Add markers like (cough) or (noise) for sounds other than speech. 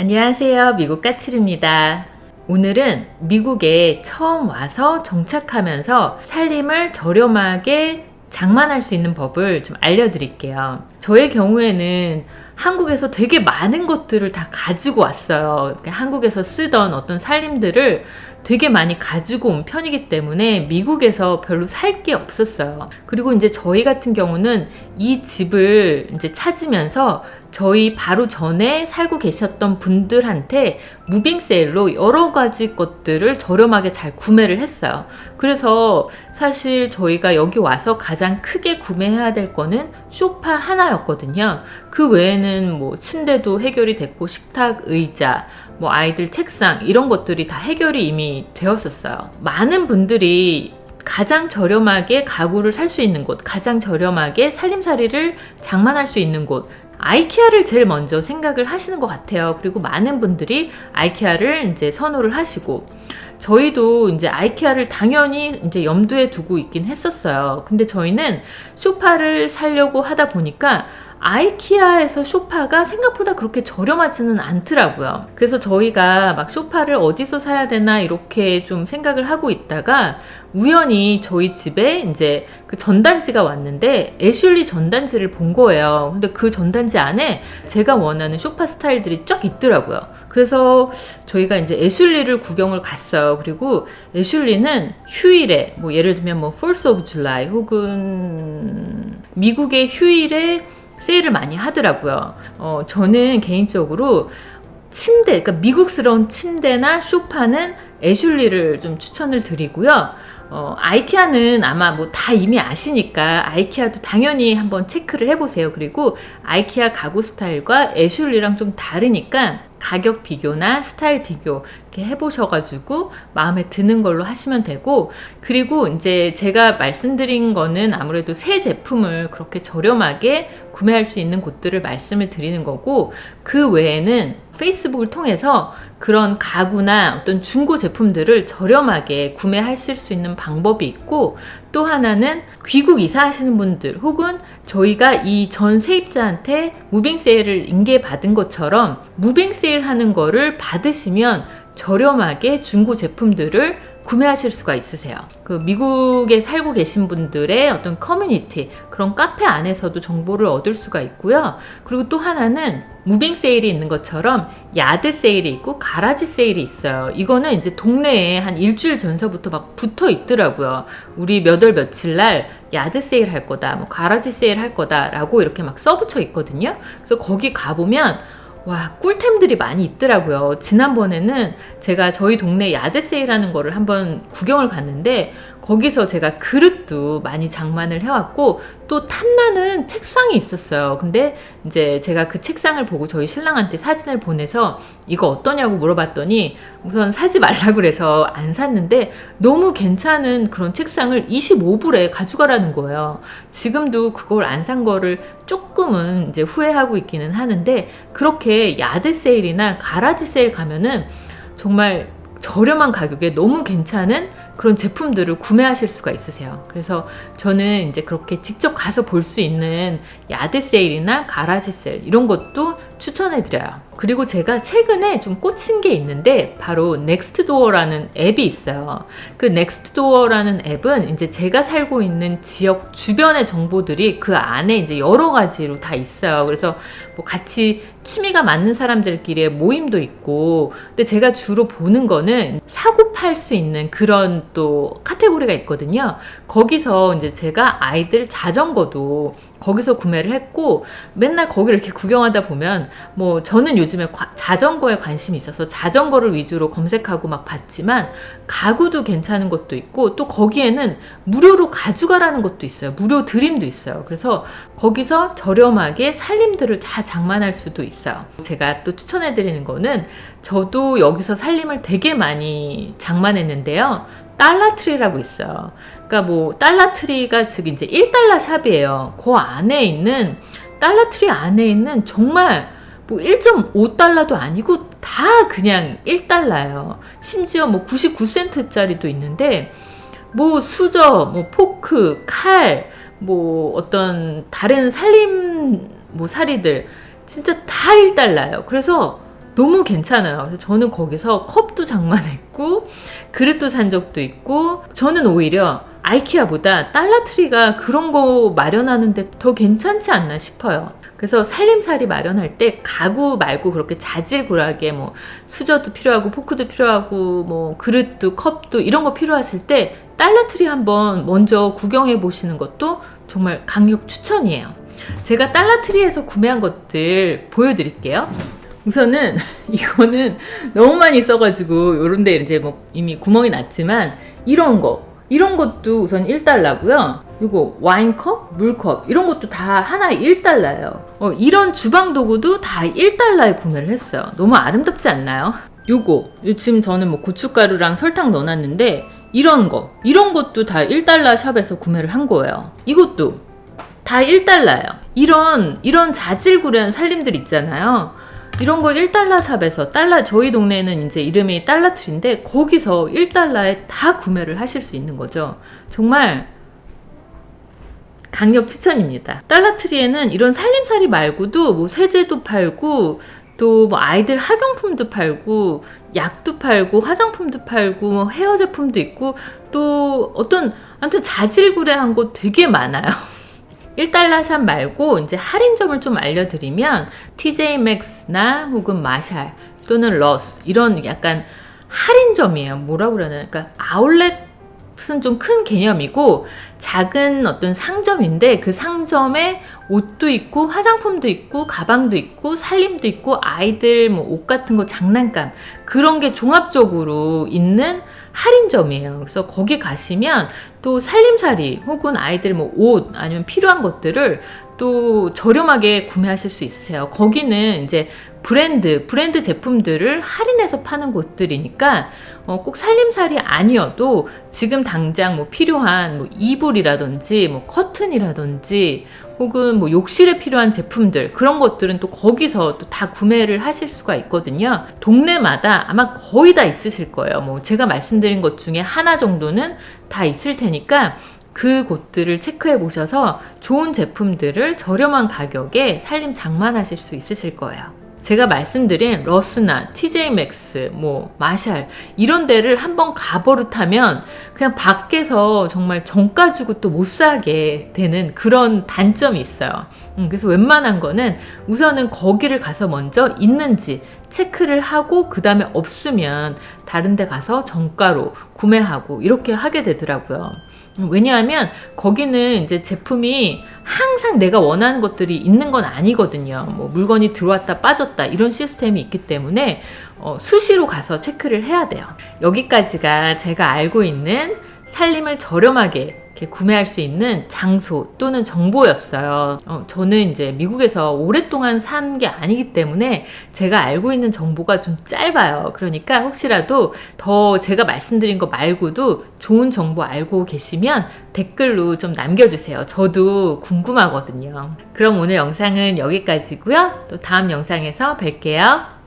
안녕하세요. 미국 까칠입니다. 오늘은 미국에 처음 와서 정착하면서 살림을 저렴하게 장만할 수 있는 법을 좀 알려드릴게요. 저의 경우에는 한국에서 되게 많은 것들을 다 가지고 왔어요. 그러니까 한국에서 쓰던 어떤 살림들을 되게 많이 가지고 온 편이기 때문에 미국에서 별로 살 게 없었어요. 그리고 이제 저희 같은 경우는 이 집을 이제 찾으면서 저희 바로 전에 살고 계셨던 분들한테 무빙 세일로 여러 가지 것들을 저렴하게 잘 구매를 했어요. 그래서 사실 저희가 여기 와서 가장 크게 구매해야 될 거는 쇼파 하나였거든요. 그 외에는 뭐 침대도 해결이 됐고 식탁, 의자, 뭐 아이들 책상 이런 것들이 다 해결이 이미 되었었어요. 많은 분들이 가장 저렴하게 가구를 살 수 있는 곳, 가장 저렴하게 살림살이를 장만할 수 있는 곳, 아이케아를 제일 먼저 생각을 하시는 것 같아요. 그리고 많은 분들이 아이케아를 이제 선호를 하시고, 저희도 이제 아이케아를 당연히 이제 염두에 두고 있긴 했었어요. 근데 저희는 소파를 살려고 하다 보니까 아이키아에서 소파가 생각보다 그렇게 저렴하지는 않더라고요. 그래서 저희가 막 소파를 어디서 사야 되나 이렇게 좀 생각을 하고 있다가 우연히 저희 집에 이제 그 전단지가 왔는데 애슐리 전단지를 본 거예요. 근데 그 전단지 안에 제가 원하는 소파 스타일들이 쫙 있더라고요. 그래서 저희가 이제 애슐리를 구경을 갔어요. 그리고 애슐리는 휴일에 뭐 예를 들면 뭐 Fourth of July 혹은 미국의 휴일에 세일을 많이 하더라고요. 어, 저는 개인적으로 침대, 그러니까 미국스러운 침대나 소파는 애슐리를 좀 추천을 드리고요. 어, 아이키아는 아마 뭐 다 이미 아시니까 아이키아도 당연히 한번 체크를 해보세요. 그리고 아이키아 가구 스타일과 애슐리랑 좀 다르니까 가격 비교나 스타일 비교 이렇게 해보셔가지고 마음에 드는 걸로 하시면 되고 그리고 이제 제가 말씀드린 거는 아무래도 새 제품을 그렇게 저렴하게 구매할 수 있는 곳들을 말씀을 드리는 거고 그 외에는 페이스북을 통해서 그런 가구나 어떤 중고 제품들을 저렴하게 구매하실 수 있는 방법이 있고 또 하나는 귀국 이사하시는 분들 혹은 저희가 이 전 세입자한테 무빙 세일을 인계받은 것처럼 무빙 세일 하는 거를 받으시면 저렴하게 중고 제품들을 구매하실 수가 있으세요. 그 미국에 살고 계신 분들의 어떤 커뮤니티, 그런 카페 안에서도 정보를 얻을 수가 있고요. 그리고 또 하나는 무빙 세일이 있는 것처럼 야드 세일이 있고 가라지 세일이 있어요. 이거는 이제 동네에 한 일주일 전서부터 막 붙어 있더라고요. 우리 몇 월 며칠 날 야드 세일 할 거다, 뭐 가라지 세일 할 거다라고 이렇게 막 써붙여 있거든요. 그래서 거기 가보면 와, 꿀템들이 많이 있더라고요. 지난번에는 제가 저희 동네 야드 세일하는 거를 한번 구경을 갔는데 거기서 제가 그릇도 많이 장만을 해왔고 또 탐나는 책상이 있었어요. 근데 이제 제가 그 책상을 보고 저희 신랑한테 사진을 보내서 이거 어떠냐고 물어봤더니 우선 사지 말라고 그래서 안 샀는데 너무 괜찮은 그런 책상을 25불에 가져가라는 거예요. 지금도 그걸 안 산 거를 조금은 이제 후회하고 있기는 하는데 그렇게 야드 세일이나 가라지 세일 가면은 정말 저렴한 가격에 너무 괜찮은 그런 제품들을 구매하실 수가 있으세요. 그래서 저는 이제 그렇게 직접 가서 볼 수 있는 야드 세일이나 가라지 세일 이런 것도 추천해 드려요. 그리고 제가 최근에 좀 꽂힌 게 있는데 바로 넥스트도어라는 앱이 있어요. 그 넥스트도어라는 앱은 이제 제가 살고 있는 지역 주변의 정보들이 그 안에 이제 여러 가지로 다 있어요. 그래서 뭐 같이 취미가 맞는 사람들끼리의 모임도 있고 근데 제가 주로 보는 거는 사고 팔 수 있는 그런 또 카테고리가 있거든요. 거기서 이제 제가 아이들 자전거도 거기서 구매를 했고 맨날 거기를 이렇게 구경하다 보면 뭐 저는 요즘에 과, 자전거에 관심이 있어서 자전거를 위주로 검색하고 막 봤지만 가구도 괜찮은 것도 있고 또 거기에는 무료로 가져가라는 것도 있어요. 무료 드림도 있어요. 그래서 거기서 저렴하게 살림들을 다 장만할 수도 있어요. 제가 또 추천해 드리는 거는 저도 여기서 살림을 되게 많이 장만했는데요. 달러트리라고 있어요. 그러니까 뭐 달러트리가 즉 이제 1달러 샵이에요. 그 안에 있는 달러트리 안에 있는 정말 뭐 1.5달러도 아니고 다 그냥 1달러예요. 심지어 뭐 99센트짜리도 있는데 뭐 수저, 뭐 포크, 칼, 뭐 어떤 다른 살림 뭐 사리들 진짜 다 1달러예요. 그래서 너무 괜찮아요. 그래서 저는 거기서 컵도 장만했고 그릇도 산 적도 있고 저는 오히려 아이키아보다 달라트리가 그런 거 마련하는데 더 괜찮지 않나 싶어요. 그래서 살림살이 마련할 때 가구 말고 그렇게 자질구하게 뭐 수저도 필요하고 포크도 필요하고 뭐 그릇도 컵도 이런 거 필요하실 때 달라트리 한번 먼저 구경해 보시는 것도 정말 강력 추천이에요. 제가 달라트리에서 구매한 것들 보여드릴게요. 우선은 (laughs) 이거는 너무 많이 써가지고 요런데 이제 뭐 이미 구멍이 났지만 이런 거 이런 것도 우선 1달러고요. 이거 와인컵, 물컵 이런 것도 다 하나에 1달러예요. 어, 이런 주방 도구도 다 1달러에 구매를 했어요. 너무 아름답지 않나요? 요거 지금 저는 뭐 고춧가루랑 설탕 넣어놨는데 이런 거 이런 것도 다 1달러 샵에서 구매를 한 거예요. 이것도 다 1달러예요. 이런 이런 자질구레한 살림들 있잖아요. 이런 거 1달러 샵에서 달러 저희 동네에는 이제 이름이 달러트리인데 거기서 1달러에 다 구매를 하실 수 있는 거죠. 정말 강력 추천입니다. 달러트리에는 이런 살림살이 말고도 뭐 세제도 팔고 또 뭐 아이들 학용품도 팔고 약도 팔고 화장품도 팔고 뭐 헤어 제품도 있고 또 어떤 아무튼 자질구레한 거 되게 많아요. (laughs) 1달러 샵 말고 이제 할인점을 좀 알려드리면 TJ 맥스나 혹은 마샬 또는 러스 이런 약간 할인점이에요. 뭐라고 그러나 그러니까 아울렛은 좀 큰 개념이고 작은 어떤 상점인데 그 상점에 옷도 있고 화장품도 있고 가방도 있고 살림도 있고 아이들 뭐 옷 같은 거 장난감 그런 게 종합적으로 있는 할인점이에요. 그래서 거기 가시면 또 살림살이 혹은 아이들 뭐 옷 아니면 필요한 것들을 또 저렴하게 구매하실 수 있으세요. 거기는 이제 브랜드, 브랜드 제품들을 할인해서 파는 곳들이니까 어, 꼭 살림살이 아니어도 지금 당장 뭐 필요한 뭐 이불이라든지 뭐 커튼이라든지 혹은 뭐 욕실에 필요한 제품들 그런 것들은 또 거기서 또 다 구매를 하실 수가 있거든요. 동네마다 아마 거의 다 있으실 거예요. 뭐 제가 말씀드린 것 중에 하나 정도는 다 있을 테니까 그 곳들을 체크해 보셔서 좋은 제품들을 저렴한 가격에 살림 장만하실 수 있으실 거예요. 제가 말씀드린 러스나 TJ 맥스, 뭐 마샬 이런 데를 한번 가버릇하면 그냥 밖에서 정말 정가 주고 또 못 사게 되는 그런 단점이 있어요. 음, 그래서 웬만한 거는 우선은 거기를 가서 먼저 있는지 체크를 하고 그 다음에 없으면 다른 데 가서 정가로 구매하고 이렇게 하게 되더라고요. 왜냐하면 거기는 이제 제품이 항상 내가 원하는 것들이 있는 건 아니거든요. 뭐 물건이 들어왔다 빠졌다 이런 시스템이 있기 때문에 어, 수시로 가서 체크를 해야 돼요. 여기까지가 제가 알고 있는 살림을 저렴하게 이렇게 구매할 수 있는 장소 또는 정보였어요. 어, 저는 이제 미국에서 오랫동안 산 게 아니기 때문에 제가 알고 있는 정보가 좀 짧아요. 그러니까 혹시라도 더 제가 말씀드린 거 말고도 좋은 정보 알고 계시면 댓글로 좀 남겨주세요. 저도 궁금하거든요. 그럼 오늘 영상은 여기까지고요. 또 다음 영상에서 뵐게요.